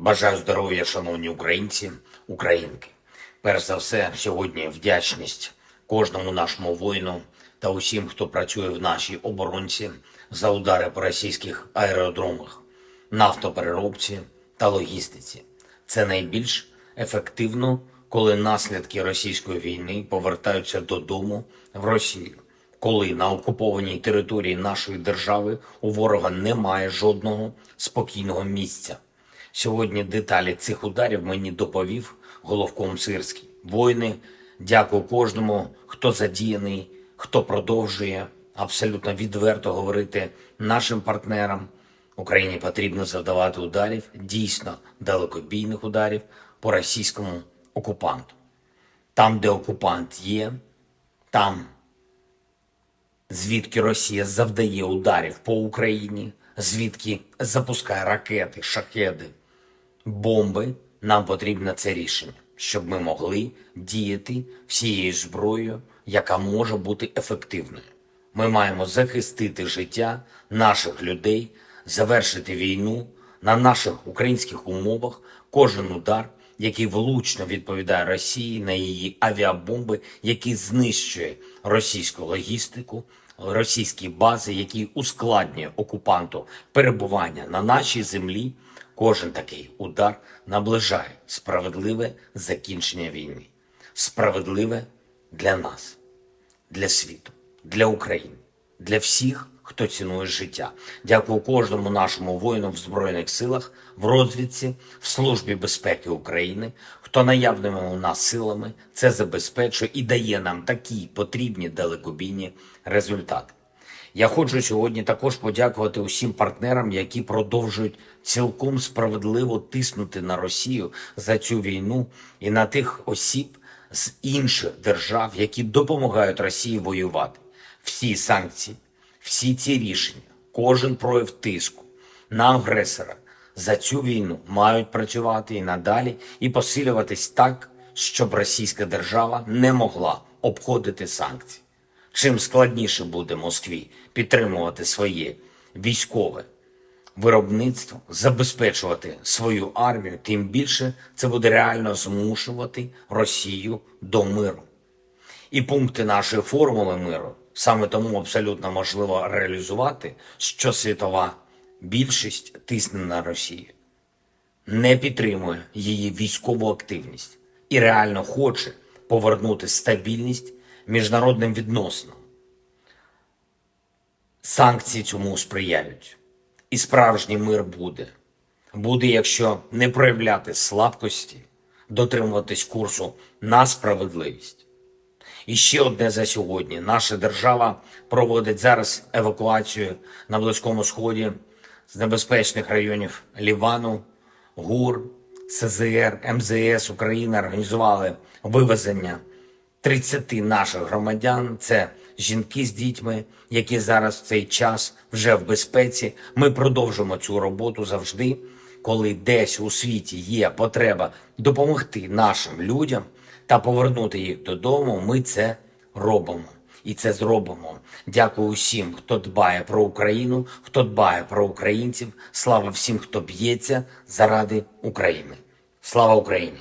Бажаю здоров'я, шановні українці, українки. Перш за все, сьогодні вдячність кожному нашому воїну та усім, хто працює в нашій оборонці за удари по російських аеродромах, нафтопереробці та логістиці. Це найбільш ефективно, коли наслідки російської війни повертаються додому в Росію, коли на окупованій території нашої держави у ворога немає жодного спокійного місця. Сьогодні деталі цих ударів мені доповів головком Сирський. Воїни, дякую кожному, хто задіяний, хто продовжує абсолютно відверто говорити нашим партнерам. Україні потрібно завдавати ударів, дійсно далекобійних ударів по російському окупанту. Там, де окупант є, там звідки Росія завдає ударів по Україні, звідки запускає ракети, шахеди, бомби, нам потрібно це рішення, щоб ми могли діяти всією зброєю, яка може бути ефективною. Ми маємо захистити життя наших людей, завершити війну на наших українських умовах. Кожен удар, який влучно відповідає Росії на її авіабомби, який знищує російську логістику, російські бази, який ускладнює окупанту перебування на нашій землі. Кожен такий удар наближає справедливе закінчення війни, справедливе для нас для світу, для України, для всіх, хто цінує життя. Дякую кожному нашому воїну в Збройних силах, в розвідці, в Службі безпеки України, хто наявними у нас силами це забезпечує і дає нам такі потрібні далекобійні результати. Я хочу сьогодні також подякувати усім партнерам, які продовжують цілком справедливо тиснути на Росію за цю війну і на тих осіб з інших держав, які допомагають Росії воювати. Всі санкції, всі ці рішення, кожен прояв тиску на агресора за цю війну мають працювати і надалі і посилюватись так, щоб російська держава не могла обходити санкції. Чим складніше буде Москві підтримувати своє військове виробництво, забезпечувати свою армію, тим більше це буде реально змушувати Росію до миру. І пункти нашої формули миру саме тому абсолютно можливо реалізувати, що світова більшість тисне на Росію, не підтримує її військову активність і реально хоче повернути стабільність міжнародним відносинам. Санкції цьому сприяють. І справжній мир буде. Буде, якщо не проявляти слабкості, дотримуватись курсу на справедливість. І ще одне за сьогодні. Наша держава проводить зараз евакуацію на Близькому Сході з небезпечних районів Лівану, ГУР, СЗР, МЗС України організували вивезення 30 наших громадян. Це жінки з дітьми, які зараз в цей час вже в безпеці. Ми продовжимо цю роботу завжди, коли десь у світі є потреба допомогти нашим людям та повернути їх додому. Ми це робимо. І це зробимо. Дякую усім, хто дбає про Україну, хто дбає про українців. Слава всім, хто б'ється заради України. Слава Україні!